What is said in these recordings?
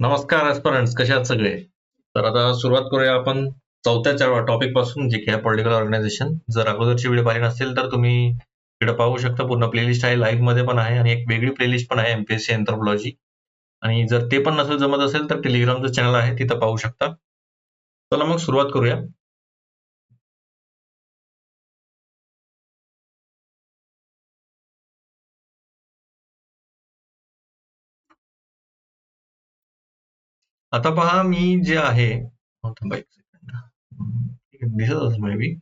नमस्कार एस्परंट्स कसे आहात सगळे? तर आता सुरुवात करूया आपण चौथ्या टॉपिकपासून जे की आहे पॉलिटिकल ऑर्गनायझेशन जर अगोदरची व्हिडिओ पाहिली नसेल तर तुम्ही इकडे पाहू शकता. पूर्ण प्लेलिस्ट आहे लाईव्हमध्ये पण आहे आणि एक वेगळी प्लेलिस्ट पण आहे एमपीएससी एन्थ्रोपॉलॉजी आणि जर ते पण नसेल जमत असेल तर टेलिग्रामचं चॅनल आहे तिथं पाहू शकता. चला मग सुरुवात करूया. आता पहा मी जे आहे हो, थांबा एक सेकंड दिसत असेल मे बी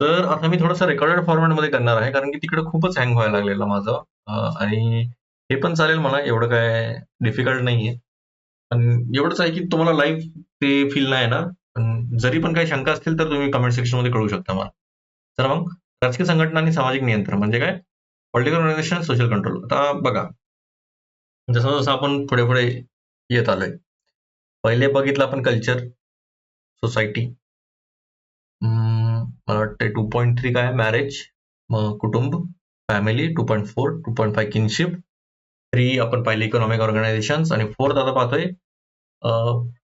तर आता मी थोडंसं रेकॉर्डेड फॉर्मॅटमध्ये करणार आहे कारण की तिकडे खूपच हँग व्हायला लागलेलं माझं. आणि हे पण चालेल मला एवढं काय डिफिकल्ट नाहीये. पण एवढंच आहे की तुम्हाला लाईव्ह ते फील नाही येणार. पण जरी पण काही शंका असतील तर तुम्ही कमेंट सेक्शनमध्ये कळू शकता मला. तर मग राजकीय संघटना आणि सामाजिक नियंत्रण म्हणजे काय? पॉलिटिकल ऑर्गनायझेशन सोशल कंट्रोल आता बघा जसं जसं आपण पुढे पुढे येत आलोय पहिले बघितलं आपण कल्चर सोसायटी मला वाटते टू पॉईंट थ्री काय? मॅरेज मग कुटुंब family two point four two point five kinship three आपण पाहिले इकॉनॉमिक ऑर्गनायझेशन आणि फोर्थ आता पाहतोय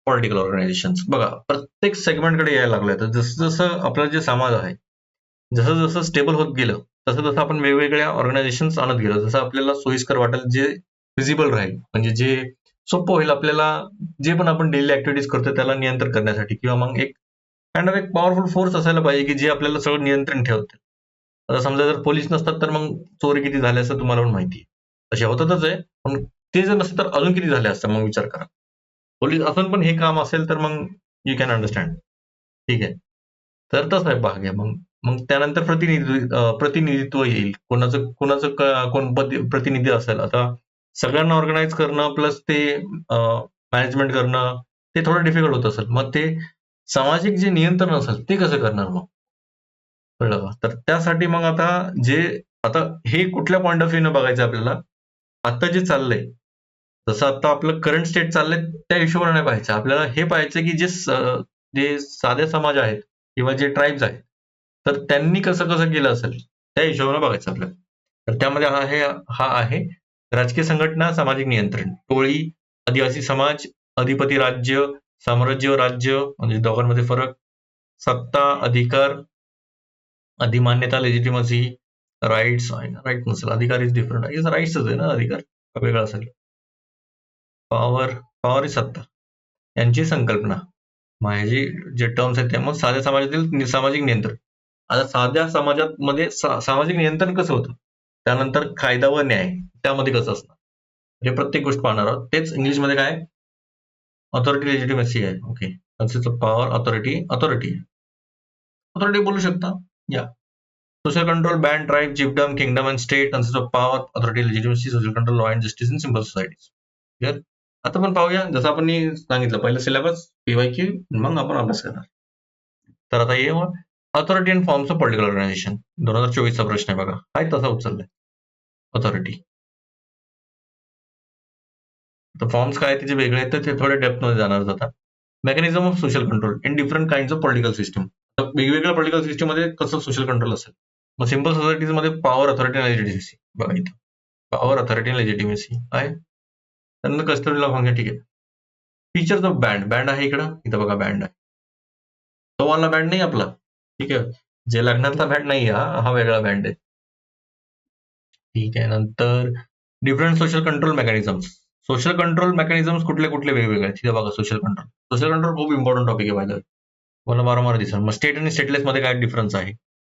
पॉलिटिकल ऑर्गनायझेशन बघा प्रत्येक सेगमेंटकडे यायला लागलंय. तर जसं जसं आपला जे समाज आहे जसं जसं स्टेबल होत गेलं तसं तसं आपण वेगवेगळ्या ऑर्गनायझेशन आणत गेलो. जसं आपल्याला सोयीस्कर वाटेल जे फिजिबल राहील. म्हणजे जे सोपं होईल आपल्याला जे पण आपण डेली ऍक्टिव्हिटीज करतो त्याला नियंत्रण करण्यासाठी. किंवा मग एक काइंड ऑफ एक पॉवरफुल फोर्स असायला पाहिजे की जे आपल्याला सगळं नियंत्रण ठेवते. आता समजा जर पोलीस नसतात तर मग चोरी किती झाले असं तुम्हाला पण माहिती आहे. तसे होतातच आहे पण ते जर नसतं तर अजून किती झाले असतं मग विचार करा. पोलीस असून पण हे काम असेल तर मग यू कॅन अंडरस्टँड ठीक आहे? तर तसा आहे भाग आहे मग मग त्यानंतर प्रतिनिधी प्रतिनिधित्व येईल. कोणाचं कोणाचं कोण प्रतिनिधी असेल. आता सगळ्यांना ऑर्गनाईज करणं प्लस ते मॅनेजमेंट करणं ते थोडं डिफिकल्ट होत असेल. मग ते सामाजिक जे नियंत्रण असेल ते कसं करणार मग? कळलं का? तर त्यासाठी मग आता जे आता हे कुठल्या पॉईंट ऑफ व्ह्यूने बघायचं आपल्याला? आता जे चाललंय जसं आता आपलं करंट स्टेट चाललंय त्या हिशोबाने नाही पाहायचं. आपल्याला हे पाहायचं की जे जे साधे समाज आहेत किंवा जे ट्राईब्स आहेत तर त्यांनी कसं कसं केलं असेल त्या हिशोबाने बघायचं आपल्याला. तर त्यामध्ये हा हे हा आहे. राजकीय संघटना सामाजिक नियंत्रण. टोळी आदिवासी समाज अधिपती राज्य साम्राज्य राज्य म्हणजे दोघांमध्ये फरक. सत्ता अधिकार अधिमान्यता लेजिटिमसी राईट्स राईट नसेल. अधिकार इज डिफरंट राईट्सच आहे ना? अधिकार? वेगळा असेल? पॉवर पॉवर इज सत्ता. यांची संकल्पना. माझी जे टर्म्स आहेत त्यामुळे साध्या समाजातील सामाजिक नियंत्रण. आता साध्या समाजात मध्ये सामाजिक नियंत्रण कसं होतं? त्यानंतर कायदा व न्याय त्यामध्ये कसं असणार? म्हणजे प्रत्येक गोष्ट पाहणार आहोत. तेच इंग्लिशमध्ये काय? ऑथॉरिटी लेजिटिमेसी आहे. Okay consist of power authority authority authority बोलू शकता. या social control band tribe chiefdom kingdom and state consist of power authority legitimacy social control law and justice in simple societies clear आता पण पाहूया. जसं आपण सांगितलं पहिलं सिलेबस पीवाय क्यू मग आपण अभ्यास करणार. तर आता हे authority and forms of political organization दोन हजार चोवीसचा प्रश्न आहे बघा. काय तसा उचललाय? अथॉरिटी तर फॉर्म्स काय त्याचे वेगळे आहेत तर ते थोडे डेप्थमध्ये जाणार जातात mechanism of social control in different kind of political system वेगवेगळ्या पॉलिटिकल सिस्टममध्ये कसं सोशल कंट्रोल असेल? मग सिंपल सोसायटीजमध्ये पॉवर अथॉरिटी लेजिटिमेसी बघा इथं. पॉवर अथॉरिटी लेजिटिमेसी आहे. त्यानंतर कस्टडीला फंक्शन ठीक आहे. फीचर्स ऑफ बँड बँड आहे इकडं. इथं बघा बँड आहे. तो वाला बँड नाही आपला. ठीक आहे. जे लग्नातला बँड नाही हा हा वेगळा बँड आहे. ठीक आहे. नंतर different social control mechanisms social control mechanisms कुठले कुठले वेगवेगळे आहेत? तिथे बघा सोशल कंट्रोल सोशल कंट्रोल खूप इम्पॉर्टंट टॉपिक आहे पाहिजे मला वारंवार दिसेल. मग स्टेट आणि स्टेटलेस मध्ये काय डिफरन्स आहे?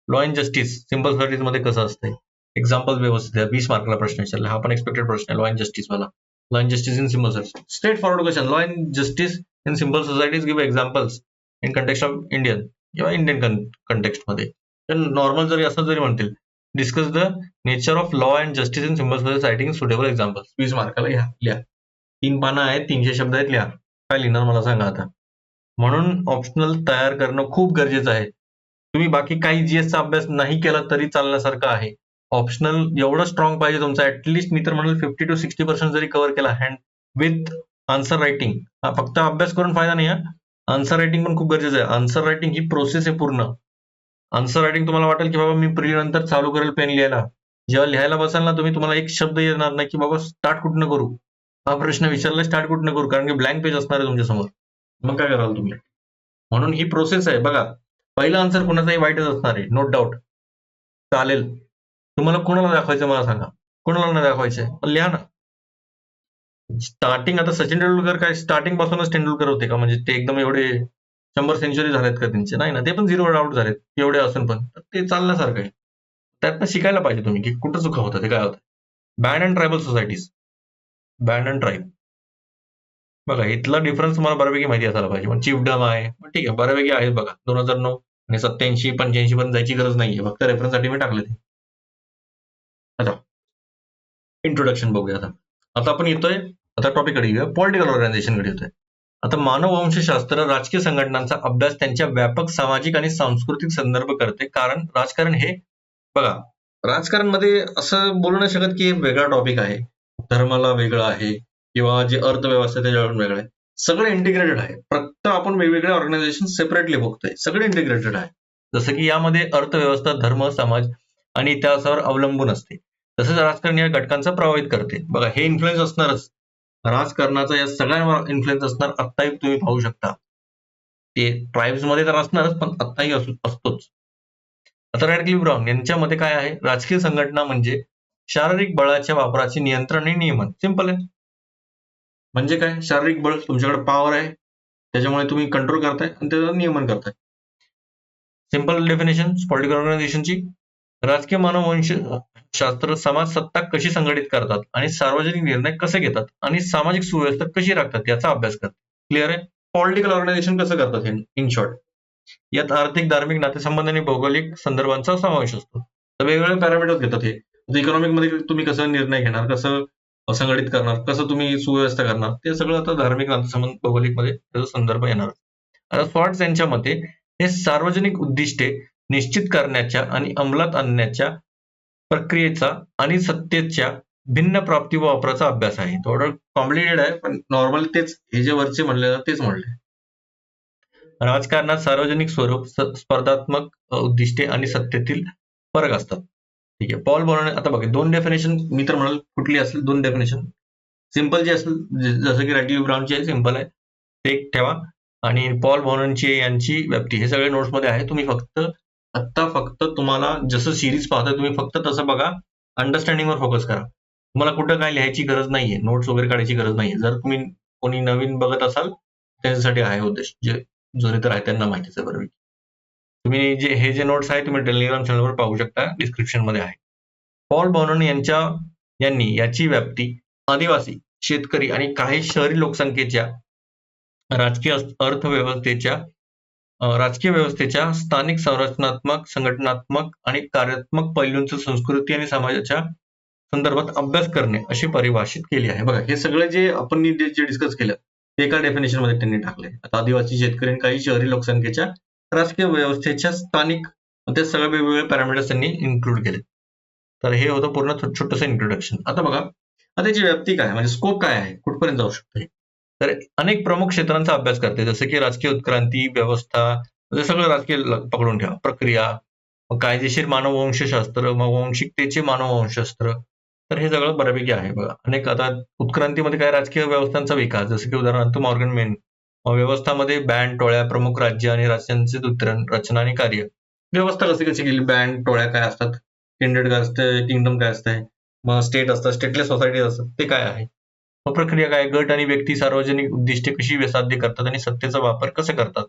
लॉ अँड जस्टिस सिंपल सोसायटीजमध्ये कसं असतंय? एक्झाम्पल व्यवस्थित आहे वीस मार्कला प्रश्न विचारला. हा पण एक्सपेक्टेड प्रश्न आहे. लॉ अँड जस्टिस वाला. Law and justice in simple society straightforward question law and justice in simple societies give examples in context of Indian किंवा इंडियन कंटेक्स्टमध्ये. नॉर्मल जरी असं जरी म्हणतील discuss the nature of law and justice in simple society suitable example वीस मार्काला घ्या. लिहा. तीन पानं आहेत तीनशे शब्द आहेत लिहा. काय लिहिणार मला सांगा आता. म्हणून ऑप्शनल तयार करणं खूप गरजेचं आहे. तुम्ही बाकी काही जीएसचा अभ्यास नाही केला तरी चालण्यासारखं आहे. ऑप्शनल एवढं स्ट्रॉंग पाहिजे तुमचं. ऍटलिस्ट मी तर म्हणेल फिफ्टी टू सिक्स्टी पर्सेंट जरी कव्हर केला. हँड विथ आन्सर रायटिंग हा फक्त अभ्यास करून फायदा नाही हा. आन्सर रायटिंग पण खूप गरजेचं आहे. आन्सर रायटिंग ही प्रोसेस आहे पूर्ण. आन्सर रायटिंग तुम्हाला वाटेल की बाबा मी प्री नंतर चालू करेल पेन लिहायला. जेव्हा लिहायला बसाल ना तुम्ही तुम्हाला एक शब्द येणार नाही की बाबा स्टार्ट कुठनं करू? हा प्रश्न विचारला स्टार्ट कुठनं करू? कारण की ब्लँक पेज असणार आहे तुमच्यासमोर. मग काय कराल तुम्ही? म्हणून ही प्रोसेस आहे. बघा पहिला आन्सर कोणाचाही वाईटच असणार आहे नो डाऊट चालेल. तुम्हाला कोणाला दाखवायचं मला सांगा? कोणाला नाही दाखवायचंय लिहा ना. स्टार्टिंग आता सचिन तेंडुलकर काय? स्टार्टिंग पासूनच तेंडुलकर होते का? म्हणजे ते एकदम एवढे शंभर सेंचुरी झाल्यात का त्यांचे? नाही ना ते पण झिरो आउट झालेत एवढे असून पण. तर ते चालण्यासारखं आहे. त्यातनं शिकायला पाहिजे तुम्ही की कुठं चुका होतं ते काय होतं band and tribal societies band and tribe बघा इथला डिफरन्स तुम्हाला बऱ्यापैकी माहिती असायला पाहिजे. पण चिफडम आहे ठीक आहे बऱ्यापैकी आहेत बघा. दोन हजार नऊ आणि सत्याऐंशी पंच्याऐंशी पर्यंत जायची गरज नाहीये. फक्त रेफरन्ससाठी मी टाकले ते. आता इंट्रोडक्शन बघूया आता. आता आपण येतोय आता टॉपिककडे येऊया. पॉलिटिकल ऑर्गनायझेशनकडे येतोय. आता मानववंशशास्त्र राजकीय संघटनांचा अभ्यास त्यांच्या व्यापक सामाजिक आणि सांस्कृतिक संदर्भ करते. कारण राजकारण हे बघा राजकारणमध्ये असं बोलू नाही शकत की वेगळा टॉपिक आहे. धर्माला वेगळं आहे किंवा जे अर्थव्यवस्था त्याच्यावर वेगळं आहे. सगळं इंटिग्रेटेड आहे. फक्त आपण वेगवेगळे ऑर्गनायझेशन सेपरेटली बघतोय. सगळे इंटिग्रेटेड आहे. जसं की यामध्ये अर्थव्यवस्था धर्म समाज आणि इतिहासावर अवलंबून असते. तसंच राजकारण या घटकांचा प्रभावित करते. बघा हे इन्फ्लुएन्स असणारच. राजकारणाचा या सगळ्यांवर इन्फ्लुएन्स असणार आत्ताही तुम्ही पाहू शकता. ते ट्राईब्समध्ये तर असणारच पण आत्ताही असू असतोच. आता रॅडक्लिफ ब्राऊन यांच्यामध्ये काय आहे? राजकीय संघटना म्हणजे शारीरिक बळाच्या वापराचे नियंत्रण आणि नियमन. सिंपल आहे. म्हणजे काय? शारीरिक बळ तुमच्याकडे पॉवर आहे. त्याच्यामुळे तुम्ही कंट्रोल करताय आणि त्याचं नियमन करताय. सिंपल डेफिनेशन पॉलिटिकल ऑर्गनायझेशनची राजकीय मानववंश शास्त्र समाजसत्ता कशी संघटित करतात आणि सार्वजनिक निर्णय कसे घेतात आणि सामाजिक सुव्यवस्था कशी राखतात याचा अभ्यास करतात. क्लिअर आहे? पॉलिटिकल ऑर्गनायझेशन कसं करतात हे? इन शॉर्ट यात आर्थिक धार्मिक नातेसंबंध आणि भौगोलिक संदर्भांचा समावेश असतो. तर वेगवेगळे पॅरामीटर्स घेतात हे. इकॉनॉमिकमध्ये तुम्ही कसं निर्णय घेणार कसं संघटित करणार कसं तुम्ही सुव्यवस्था करणार ते सगळं आता धार्मिक नातेसंबंध भौगोलिकमध्ये त्याचा संदर्भ येणार. आता स्वॉट्स यांच्या मते हे सार्वजनिक उद्दिष्टे निश्चित करण्याच्या आणि अंमलात आणण्याच्या प्रक्रियेचा आणि सत्तेच्या भिन्न प्राप्ती व वापराचा अभ्यास आहे. थोडं कॉम्प्लिकेटेड आहे पण नॉर्मल तेच हे जे वरचे म्हणले तेच म्हणले. राजकारणात सार्वजनिक स्वरूप स्पर्धात्मक उद्दिष्टे आणि सत्तेतील फरक असतात. ठीक आहे. पॉल बॉर्न आता बघा दोन डेफिनेशन मी तर म्हणाल कुठली असेल दोन डेफिनेशन सिंपल जे असेल जसं की रॅटिव्ह ब्राऊनची आहे सिंपल आहे. ते एक ठेवा. आणि पॉल बॉर्नची यांची व्याप्ती हे सगळे नोट्समध्ये आहे. तुम्ही फक्त आत्ता फक्त तुम्हाला जसं सिरीज पाहता तुम्ही फक्त तसं बघा अंडरस्टँडिंगवर फोकस करा. तुम्हाला कुठं काय लिहायची गरज नाहीये नोट्स वगैरे काढायची गरज नाहीये. जर तुम्ही कोणी नवीन बघत असाल त्यांच्यासाठी आहे उद्देश जे जुने तर आहे त्यांना माहितीच आहे बरोबर तुम्ही जे हे जे नोट्स आहे तुम्ही टेलिग्राम चॅनलवर पाहू शकता डिस्क्रिप्शनमध्ये आहे. पॉल बॉनन यांच्या यांनी याची व्याप्ती आदिवासी शेतकरी आणि काही शहरी लोकसंख्येच्या राजकीय अर्थव्यवस्थेच्या राजकीय व्यवस्थेच्या स्थानिक संरचनात्मक संघटनात्मक आणि कार्यात्मक पैलूंचं संस्कृती आणि समाजाच्या संदर्भात अभ्यास करणे अशी परिभाषित केली आहे. बघा हे सगळे जे आपण जे डिस्कस केलं ते एका डेफिनेशनमध्ये त्यांनी टाकले आता आदिवासी शेतकरी आणि काही शहरी लोकसंख्येच्या राजकीय व्यवस्थेच्या स्थानिक त्या सगळे वेगवेगळे पॅरामीटर्स त्यांनी इन्क्लूड केले तर हे होतं पूर्ण छोटस इंट्रोडक्शन आता बघा आता याची व्याप्ती काय म्हणजे स्कोप काय आहे? कुठपर्यंत जाऊ शकतो तर अनेक प्रमुख क्षेत्रांचा अभ्यास करते जसं की राजकीय उत्क्रांती व्यवस्था म्हणजे सगळं राजकीय पकडून ठेवा. प्रक्रिया कायदेशीर मानववंशशास्त्र वंशिकतेचे मानववंशशास्त्र. तर हे सगळं बऱ्यापैकी आहे बघा. अनेक आता उत्क्रांतीमध्ये काय राजकीय व्यवस्थांचा विकास जसं की उदाहरणार्थ मॉर्गन मेन. व्यवस्थामध्ये बँड टोळ्या प्रमुख राज्य आणि राज्यांचे उतरण रचना आणि कार्य. व्यवस्था कशी कशी केली? बँड टोळ्या काय असतात? किंडेड काय असतं? किंगडम काय असतंय? मग स्टेट असतात स्टेटलेस सोसायटी असतात ते काय आहे? प्रक्रिया काय? गट आणि व्यक्ती सार्वजनिक उद्दिष्टे कशी साध्य करतात आणि सत्तेचा वापर कसा करतात?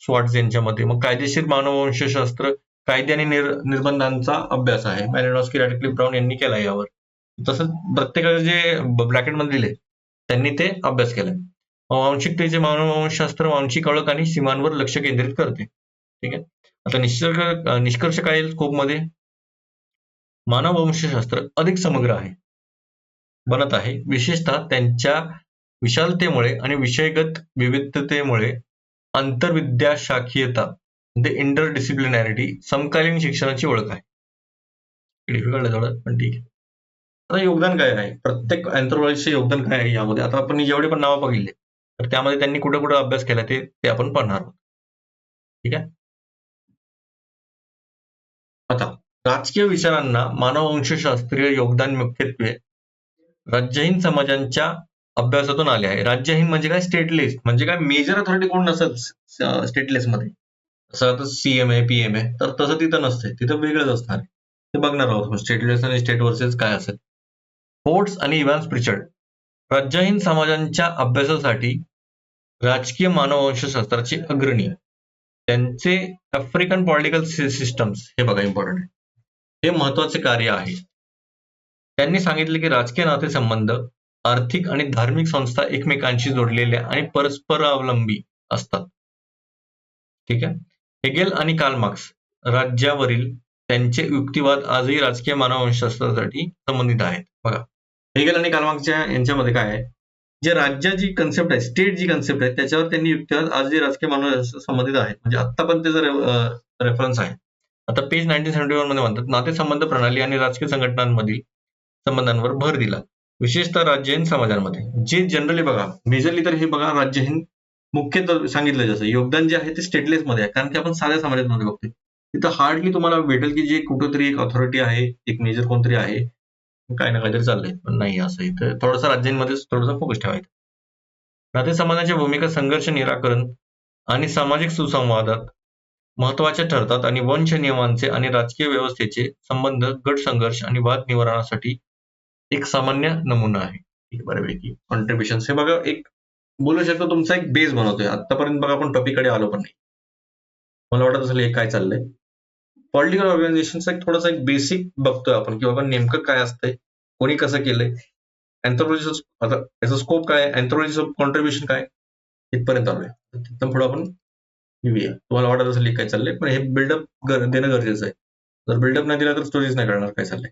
स्वाट्स यांच्यामध्ये. मग कायदेशीर मानववंशशास्त्र कायदे आणि निर्बंधांचा अभ्यास आहे. मॅरिनॉस्की रॅडक्लिफ ब्राऊन यांनी केला यावर. तसंच प्रत्येकाचे जे ब्रॅकेटमध्ये दिले त्यांनी ते अभ्यास केलाय. वांशिकतेचे मानववंशशास्त्र वांशिक ओळख आणि सीमांवर लक्ष केंद्रित करते. ठीक आहे? आता निष्कर्ष निष्कर्ष काय स्कोपमध्ये मानववंशशास्त्र अधिक समग्र आहे. बनत आहे. विशेषतः त्यांच्या विशालतेमुळे आणि विषयगत विविधतेमुळे आंतरविद्याशाखीयता म्हणजे इंटर डिसिप्लिनॅरिटी समकालीन शिक्षणाची ओळख आहे. डिफिकल्ट आहे थोडं पण ठीक आहे. आता योगदान काय आहे? प्रत्येक अँथ्रोपॉलॉजीचे योगदान काय आहे यामध्ये? आता आपण जेवढे पण नावं बघितले तर त्यामध्ये त्यांनी कुठे कुठं अभ्यास केला ते ते आपण पाहणार आहोत. ठीक आहे? आता राजकीय विचारांना मानववंशशास्त्रीय योगदान मुख्यत्वे राज्यहीन समाजांच्या अभ्यासातून आले आहे. राज्यहीन म्हणजे काय? स्टेटलेस म्हणजे काय? मेजर अथॉरिटी कोण नसत? स्टेटलेस मध्ये. जसं आता सीएम आहे पीएम आहे तर तसं तिथं नसते तिथं वेगळंच असणार आहे. ते बघणार आहोत स्टेटलेस आणि स्टेट वर्सेस काय असेल. फोर्ट्स आणि इव्हान्स प्रिचर्ड राज्यहीन समाजांच्या अभ्यासासाठी राजकीय मानववंशशास्त्राचे अग्रणी. त्यांचे आफ्रिकन पॉलिटिकल सिस्टम्स हे बघा इम्पॉर्टंट आहे. हे महत्त्वाचे कार्य आहे. त्यांनी सांगितले की राजकीय नातेसंबंध आर्थिक आणि धार्मिक संस्था एकमेकांशी जोडलेल्या आणि परस्परावलंबी असतात. ठीक आहे? हेगेल आणि कार्ल मार्क्स राज्यावरील त्यांचे युक्तिवाद आजही राजकीय मानववंशशास्त्रासाठी संबंधित आहेत. बघा हेगेल आणि कार्ल मार्क्सच्या यांच्यामध्ये काय आहे? जे राज्याची कन्सेप्ट आहे स्टेट जी कन्सेप्ट आहे त्याच्यावर त्यांनी युक्तिवाद आजही राजकीय मानव संबंधित आहेत. म्हणजे आत्ता पण त्याचा रेफरन्स आहे. आता पेज नाईन्टीन सेव्हन्टी वनमध्ये म्हणतात नातेसंबंध प्रणाली आणि राजकीय संघटनांमधील संबंधांवर भर दिला. विशेषतः राज्यहीन समाजांमध्ये. जे जनरली बघा मेजरली तर हे बघा राज्यहीन मुख्यतः सांगितलं जसं योगदान जे आहे ते स्टेटलेस मध्ये आहे. कारण की आपण साध्या समाजामध्ये बघतोय. तिथं हार्डली तुम्हाला भेटेल की जे कुठंतरी एक ऑथॉरिटी आहे एक मेजर कोणतरी आहे. काय ना काहीतरी चाललंय. पण नाही असं इथं. थोडंसं राज्यांमध्ये थोडासा फोकस ठेवायचा. समाजाच्या भूमिका संघर्ष निराकरण आणि सामाजिक सुसंवादात महत्त्वाच्या ठरतात. आणि वंश नियमांचे आणि राजकीय व्यवस्थेचे संबंध गट संघर्ष आणि वाद निवारणासाठी एक सामान्य नमुना आहे ठीक बऱ्यापैकी कॉन्ट्रीब्युशन हे बघा एक बोलू शकतो तुमचा एक बेस बनवतोय. आतापर्यंत बघा आपण टॉपिककडे आलो पण नाही. मला वाटत असेल हे काय चाललंय? पॉलिटिकल ऑर्गनायझेशनचा एक थोडासा एक बेसिक बघतोय आपण की बाबा नेमकं काय असतंय कोणी कसं केलंय अँथ्रोलॉजीचं आता याचा स्कोप काय अँथ्रोलॉजीचं कॉन्ट्रीब्युशन काय इथपर्यंत आलोय. तिथं पुढे आपण येऊया. तुम्हाला वाटत असेल काय चाललंय पण हे बिल्डअप देणं गरजेचं आहे. जर बिल्डअप नाही दिला तर स्टोरीज नाही करणार काय चाललंय?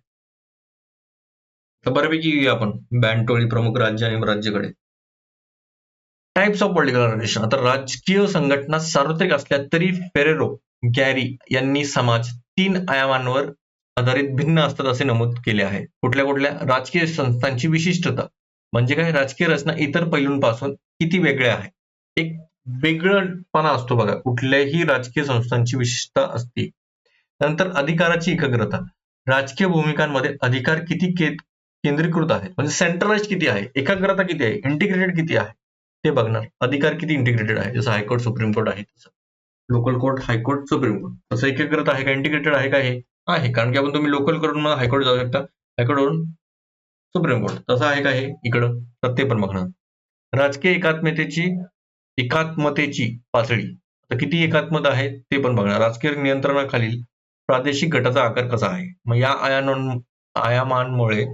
तर बऱ्यापैकी येऊया आपण. बँड टोळी प्रमुख राज्य आणि राज्याकडे टाइप्स ऑफ पॉलिटिकल ऑर्गनायझेशन आता राजकीय संघटना सार्वत्रिक असल्या तरी फेरेरो गॅरी यांनी समाज तीन आयामांवर आधारित भिन्न असतात असे नमूद केले आहे. कुठल्या कुठल्या? राजकीय संस्थांची विशिष्टता. म्हणजे काय? राजकीय रचना इतर पैलूंपासून किती वेगळ्या आहे एक वेगळंपणा असतो बघा. कुठल्याही राजकीय संस्थांची विशिष्टता असते. नंतर अधिकाराची एकाग्रता. राजकीय भूमिकांमध्ये अधिकार किती केंद्रीकृत आहेत म्हणजे सेंट्रलाइज किती आहे? एकाग्रता किती आहे? इंटिग्रेटेड किती आहे? ते बघणार. अधिकार किती इंटिग्रेटेड आहे? जसं हायकोर्ट सुप्रीम कोर्ट आहे तसं. Local court high court supreme court तसं एकाग्रता आहे का? इंटिग्रेटेड आहे का? हे आहे. कारण की आपण तुम्ही लोकल करून हायकोर्ट जाऊ शकता. हायकोर्टवरून सुप्रीम कोर्ट तसं आहे का हे? इकडं तर ते पण बघणार. राजकीय एकात्मतेची एकात्मतेची पातळी. तर किती एकात्मता आहे ते पण बघणार. राजकीय नियंत्रणाखालील प्रादेशिक गटाचा आकार कसा आहे? मग या आयानं आयामांमुळे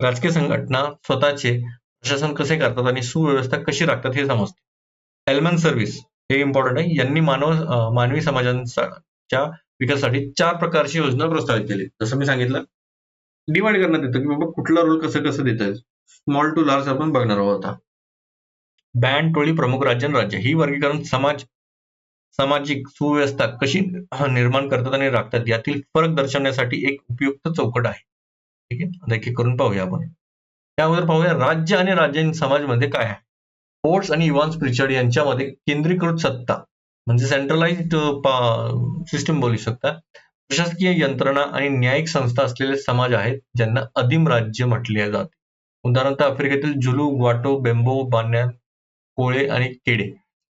राजकीय संघटना स्वतःचे प्रशासन कसे करतात आणि सुव्यवस्था कशी राखतात हे समजते. एलमन सर्व्हिस हे इम्पॉर्टंट आहे. यांनी मानव मानवी समाजांच्या विकासासाठी चार प्रकारची योजना प्रस्तावित केली. जसं मी सांगितलं डिवाइड करण्यात येतं की बाबा कुठला रोल कसं कसं देत आहे स्मॉल टू लार्ज आपण बघणार आहोत आता. बँड टोळी प्रमुख राज्य आणि राज्य. ही वर्गीकरण समाज सामाजिक सुव्यवस्था कशी निर्माण करतात आणि राखतात यातील फरक दर्शवण्यासाठी एक उपयुक्त चौकट आहे. ठीक आहे? एक एक करून पाहूया आपण. त्यावर पाहूया राज्य आणि राज्य समाजमध्ये काय आहे? स्पोर्ट्स आणि इव्हान्स प्रिचर्ड यांच्यामध्ये केंद्रीकृत सत्ता म्हणजे सेंट्रलाइज सिस्टम बोलू शकता. प्रशासकीय यंत्रणा आणि न्यायिक संस्था असलेले समाज आहेत ज्यांना अधिम राज्य म्हटले जाते. उदाहरणार्थ आफ्रिकेतील जुलू ग्वाटो बेंबो बान्यान कोळे आणि केडे.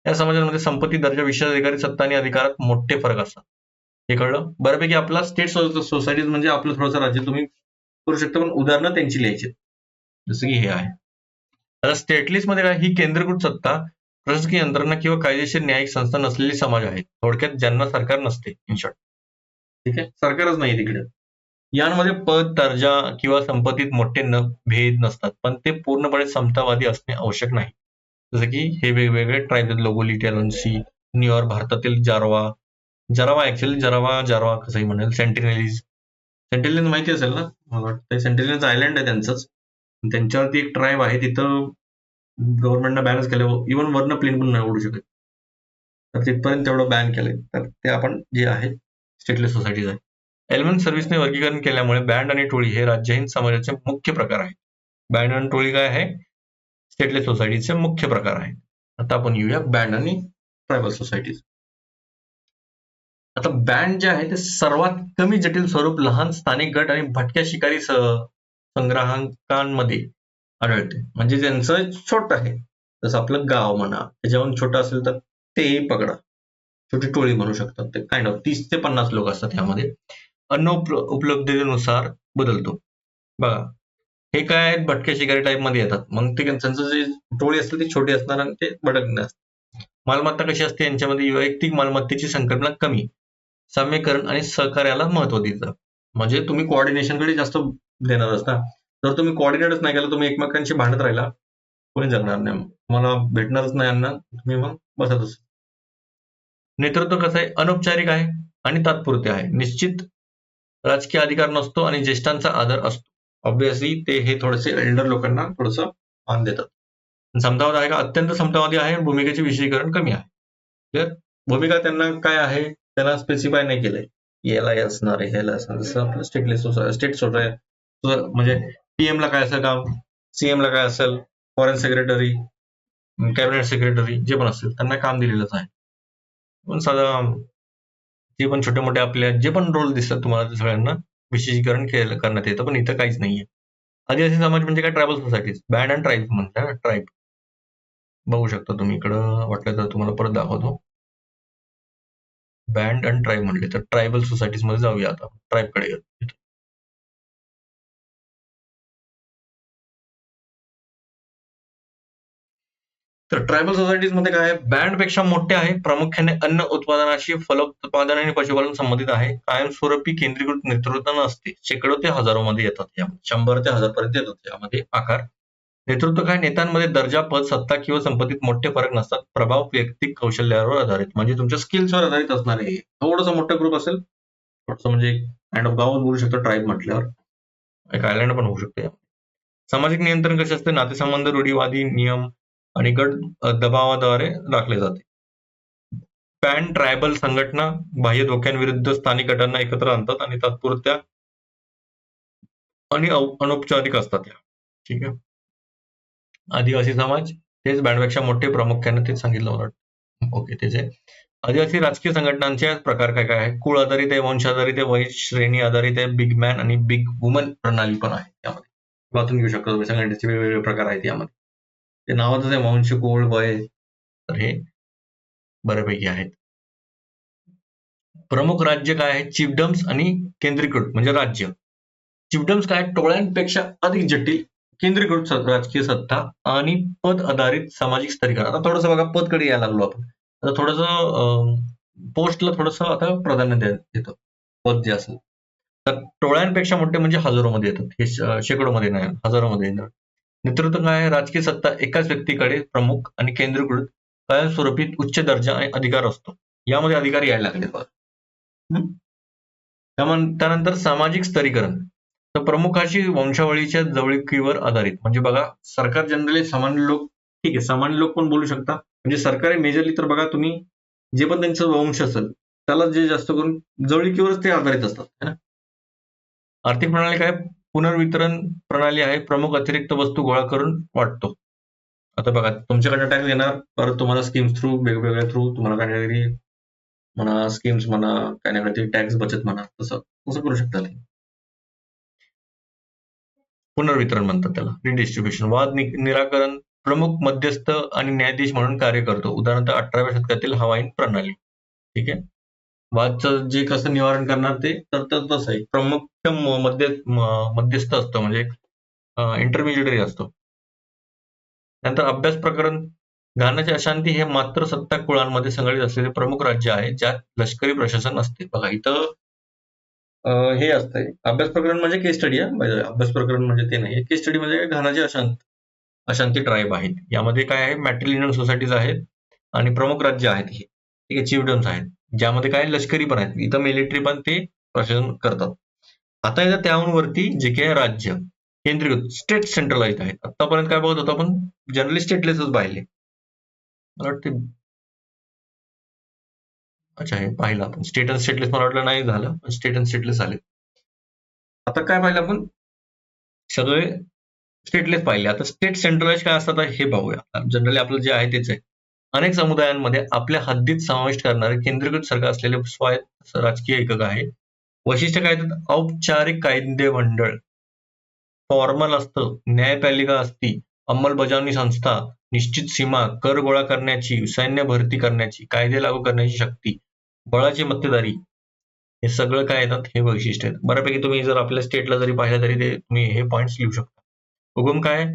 या समाजांमध्ये संपत्ती दर्जा विशेषाधिकारी सत्ता आणि अधिकारात मोठे फरक असतात. हे कळलं? बऱ्यापैकी आपला स्टेट सोसायटी म्हणजे आपलं थोडंसं राज्य. तुम्ही करू शकता. पण उदाहरणं त्यांची लिहायची जसं की हे आहे. आता स्टेटलिस्टमध्ये काय? ही केंद्रीकृत सत्ता प्रशासकीय यंत्रणा किंवा कायदेशीर न्यायिक संस्था नसलेली समाज आहेत थोडक्यात ज्यांना सरकार नसते इन शॉर्ट ठीक आहे? सरकारच नाही तिकडे. यांमध्ये पद दर्जा किंवा संपत्तीत मोठे न भेद नसतात. पण ते पूर्णपणे समतावादी असणे आवश्यक नाही. जसं की हे वेगवेगळे ट्रायबल आहेत लोगोलिटी न्यूयॉर्क भारतातील जारवा. जरावा ऍक्च्युअली जरावा जारवा कसंही म्हणेल. सेंटिनेलीज सेंटिनेलीज माहिती असेल ना? मला वाटतं सेंटिनेलीज आयलंड आहे त्यांचंच. त्यांच्यावरती एक ट्राईब आहे तिथं गव्हर्नमेंटनं बॅनच केलं. इव्हन वरनं प्लेन पण नाही उडू शकत. तर तिथपर्यंत तेवढं बॅन केलंय. तर ते आपण जे आहे स्टेटलेस सोसायटीज आहे. एलिमेंट सर्व्हिसने वर्गीकरण केल्यामुळे बँड आणि टोळी हे राज्यहीन समाजाचे मुख्य प्रकार आहेत. बँड आणि टोळी काय आहे? स्टेटलेस सोसायटीचे मुख्य प्रकार आहेत. आता आपण येऊया बँड आणि ट्रायबल सोसायटीज आता बँड जे आहे ते सर्वात कमी जटिल स्वरूप लहान स्थानिक गट आणि भटक्या शिकारी संग्राहकांमध्ये आढळते. म्हणजे ज्यांचं छोटं आहे. जसं आपलं गाव म्हणा त्याच्याहून छोटं असेल तर तेही पकडा. छोटी टोळी म्हणू शकतात ते. काइंड ऑफ तीस ते पन्नास लोक असतात यामध्ये अन्न उपलब्धतेनुसार बदलतो. बघा. हे काय आहेत, भटके शिकारी टाईपमध्ये येतात. मग ते त्यांचं जे टोळी असते ती छोटी असणार आणि ते भटकणार असतात मालमत्ता कशी असते? यांच्यामध्ये वैयक्तिक मालमत्तेची संकल्पना कमी. साम्यकरण आणि सहकार्याला महत्त्व दिलं. म्हणजे तुम्ही कोऑर्डिनेशनकडे जास्त देणार असता. जर तुम्ही कोऑर्डिनेटच नाही केलं तुम्ही एकमेकांशी भांडत राहिला कोणी जगणार नाही. तुम्हाला भेटणारच नाही अन्न तुम्ही मग बसतच नेतृत्व कसं आहे? अनौपचारिक आहे आणि तात्पुरते आहे. निश्चित राजकीय अधिकार नसतो आणि ज्येष्ठांचा आदर असतो. ऑब्विसली ते हे थोडेसे एल्डर लोकांना थोडस मान देतात. समतावाद आहे का? अत्यंत समतावादी आहे. भूमिकेचे विशदीकरण कमी आहे. भूमिका त्यांना काय आहे? त्यांना स्पेसिफाय नाही केलंय. याला असणार आहे ह्याला असणार जसं आपलं स्टेटलेस स्टेट सोसाय म्हणजे पीएम ला काय असेल काम? सीएम ला काय असेल? फॉरेन सेक्रेटरी कॅबिनेट सेक्रेटरी जे पण असेल त्यांना काम दिलेलंच आहे. पण साधा जे पण छोटे मोठे आपल्या जे पण रोल दिसतात तुम्हाला ते सगळ्यांना विशेषीकरण केलं करण्यात येतं पण इथं काहीच नाहीये. आदिवासी समाज म्हणजे काय? Tribal societies band and tribe म्हणतात ट्राईब बघू शकता तुम्ही इकडं वाटलं तर तुम्हाला परत दाखवतो. बँड अँड ट्राईब म्हणले तर ट्रायबल सोसायटीजमध्ये जाऊया आता. ट्राईबकडे तर ट्रायबल सोसायटीजमध्ये काय आहे? बँडपेक्षा मोठे आहे. प्रामुख्याने अन्न उत्पादनाशी फलोत्पादन आणि पशुपालन संबंधित आहे. कायमस्वरूपी केंद्रीकृत नेतृत्व नसते. शेकडो ते हजारो मध्ये येतात शंभर ते हजार पर्यंत येतात यामध्ये आकार. नेतृत्व काय नेत्यांमध्ये दर्जा पद सत्ता किंवा संपत्तीत मोठे फरक नसतात. प्रभाव वैयक्तिक कौशल्यावर आधारित. म्हणजे तुमच्या स्किल्सवर आधारित असणार आहे थोडासा मोठा ग्रुप असेल थोडस म्हणजे काइंड ऑफ गावात बोलू शकतो ट्राईब म्हटल्यावर. एक आयलंड पण होऊ शकते. सामाजिक नियंत्रण कसे असते? नातेसंबंध रूढीवादी नियम आणि गट दबावाद्वारे राखले जाते. पॅन ट्रायबल संघटना बाह्य धोक्यांविरुद्ध स्थानिक गटांना एकत्र आणतात आणि तात्पुरत्या आणि अनौपचारिक असतात या ठीक आहे? आदिवासी समाज तेच बँडपेक्षा मोठे प्रामुख्याने ते सांगितलं मला ओके तेच आहे. आदिवासी राजकीय संघटनांचे प्रकार काय काय आहे? कुळ आधारित आहे वंश आधारित आहे वय श्रेणी आधारित आहे बिग मॅन आणि बिग वुमन प्रणाली पण आहे त्यामध्ये वाचून घेऊ शकता तुम्ही संघटनेचे वेगवेगळे प्रकार आहेत यामध्ये. ते नावातच आहे वंश कुळ वय. तर हे बऱ्यापैकी आहेत. प्रमुख राज्य काय आहे? चिफडम्स आणि केंद्रीकृत म्हणजे राज्य. चिफडम्स काय? टोळ्यांपेक्षा अधिक जटिल केंद्रीकृत राजकीय सत्ता आणि पद आधारित सामाजिक स्तरीकरण आता थोडंसं बघा पदकडे यायला लागलो आपण. आता थोडंसं पोस्टला थोडंसं आता प्राधान्य देतो देतं. पद जे असेल. तर टोळ्यांपेक्षा मोठे म्हणजे हजारोमध्ये येतात. हे शेकडोमध्ये नाही हजारोमध्ये येणार. नेतृत्व काय? राजकीय सत्ता एकाच व्यक्तीकडे प्रमुख आणि केंद्रीकृत कायमस्वरूपी उच्च दर्जा आणि अधिकार असतो. यामध्ये अधिकार यायला लागले हम्म? त्यानंतर सामाजिक स्तरीकरण तर प्रमुखाची वंशावळीच्या जवळकीवर आधारित. म्हणजे बघा सरकार जनरली सामान्य लोक ठीक आहे सामान्य लोक पण बोलू शकता. म्हणजे सरकारी मेजरली तर बघा तुम्ही जे पण त्यांचं वंश असेल त्याला जे जास्त करून जवळकीवरच ते आधारित असतात है ना? आर्थिक प्रणाली काय? पुनर्वितरण प्रणाली आहे प्रमुख अतिरिक्त वस्तू गोळा करून वाटतो. आता बघा तुमच्याकडे टॅक्स येणार परत तुम्हाला स्कीम्स थ्रू वेगवेगळ्या थ्रू तुम्हाला काहीतरी म्हणा स्कीम्स म्हणा काही ना काहीतरी टॅक्स बचत म्हणा तसं तसं करू शकता ते पुनर्वितरण म्हणतात त्याला. रिडिस्ट्रीब्युशन वाद नि- निराकरण प्रमुख मध्यस्थ आणि न्यायाधीश म्हणून कार्य करतो. उदाहरणार्थ अठराव्या शतकातील हवाईन प्रणाली. ठीक आहे? वादचं जे कसं निवारण करणार ते तर तर तसं आहे. प्रमुख मध्य मध्यस्थ असतो. म्हणजे इंटरमिजिएटरी असतो. नंतर अभ्यास प्रकरण. घानाची अशांती हे मात्र सत्ता कुळांमध्ये संघटित असलेले प्रमुख राज्य आहे ज्यात लष्करी प्रशासन असते. बघा इथं हे असतंय. अभ्यास प्रकरण म्हणजे केस स्टडी आहे अभ्यास प्रकरण म्हणजे ते नाही. केस स्टडी म्हणजे घानाचे अशांत अशांती ट्राईब आहेत. यामध्ये काय आहे? मॅट्रिलिनियन सोसायटीज आहेत आणि प्रमुख राज्य आहेत हे. ठीक आहे? चिवडम्स आहेत. ज्यामध्ये काय? लष्करी पण आहेत. इथं मिलिटरी पण ते प्रशासन करतात. आता येतं त्याहून वरती जे काही राज्य. केंद्रीकृत. स्टेट सेंट्रलाइज आहेत. आतापर्यंत काय बघत होतो आपण? जनरली स्टेटलेसच पाहिले. मला वाटते अच्छा हे पाहिलं आपण. स्टेट अँड स्टेटलेस मला वाटलं नाही झालं पण स्टेट अँड स्टेटलेस आले. आता काय पाहिलं आपण? सगळे स्टेटलेस पाहिले. आता स्टेट सेंट्रलाइज काय असतात हे पाहूया जनरली आपलं जे आहे तेच आहे. अनेक समुदायांमध्ये आपल्या हद्दीत समाविष्ट करणारे केंद्रीकृत सरकार असलेले स्वायत्त राजकीय एकक आहे. वैशिष्ट्य काय तर औपचारिक कायदे मंडळ. फॉर्मल असतं न्यायपालिका असती अंमलबजावणी संस्था निश्चित सीमा कर गोळा करण्याची सैन्य भरती करण्याची कायदे लागू करण्याची शक्ती बळाची मक्तेदारी हे सगळं काय येतात हे वैशिष्ट्य आहेत. बऱ्यापैकी तुम्ही जर आपल्या स्टेटला जरी पाहिलं तरी ते तुम्ही हे पॉईंट्स लिहू शकता. उगम काय?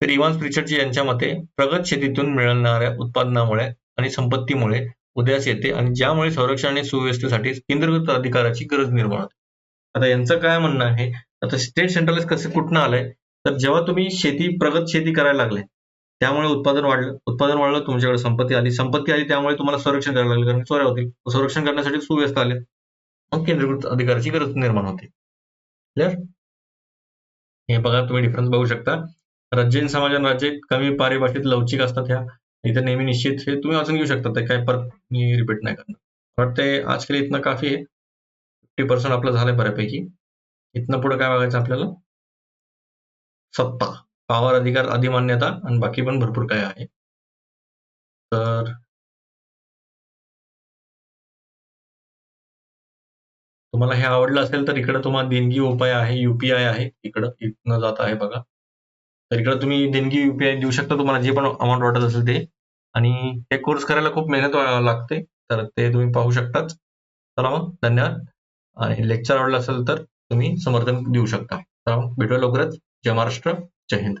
तर इव्हान्स प्रिचर्डची यांच्या मते प्रगत शेतीतून मिळणाऱ्या उत्पादनामुळे आणि संपत्तीमुळे उदयास येते आणि ज्यामुळे संरक्षण आणि सुव्यवस्थेसाठी केंद्रगत अधिकाराची गरज निर्माण होते. आता यांचं काय म्हणणं आहे? आता स्टेट सेंट्रलाइज कसं कुठनं आलंय? तर जेव्हा तुम्ही शेती प्रगत शेती करायला लागले त्यामुळे उत्पादन वाढलं. उत्पादन वाढलं तुमच्याकडे संपत्ती आली. संपत्ती आली त्यामुळे तुम्हाला संरक्षण करायला लागलं. कारण चोऱ्या होतील. संरक्षण करण्यासाठी सुव्यवस्था आले मग केंद्रीकृत अधिकाराची गरज निर्माण होते. क्लिअर हे बघा तुम्ही डिफरन्स बघू शकता. राज्यन समाज राज्य कमी पारिभाषित लवचिक असतात ह्या. इथे नेहमी निश्चित हे तुम्ही वाचून घेऊ शकता. ते काय परत मी रिपीट नाही करणार. वाटते ते आजकाल इथनं काफी आहे. फिफ्टी पर्सेंट आपलं झालंय बऱ्यापैकी. इथनं पुढे काय बघायचं आपल्याला? सत्ता. पावर अधिकार अधिमान्यता आणि बाकी पण भरपूर काय आहे. तर तुम्हाला हे आवडलं असेल तर इकडे तुम्हाला देणगी उपाय आहे युपीआय आहे. इकडं इथनं जात आहे बघा. तर इकडे तुम्ही देणगी युपीआय देऊ शकता तुम्हाला जे पण अमाऊंट वाटत असेल ते. आणि हे कोर्स करायला खूप मेहनत लागते. तर ते तुम्ही पाहू शकताच चला मग धन्यवाद. आणि लेक्चर आवडलं असेल तर तुम्ही समर्थन देऊ शकता. तर मग भेटूया लवकरच. जय महाराष्ट्र. जय हिंद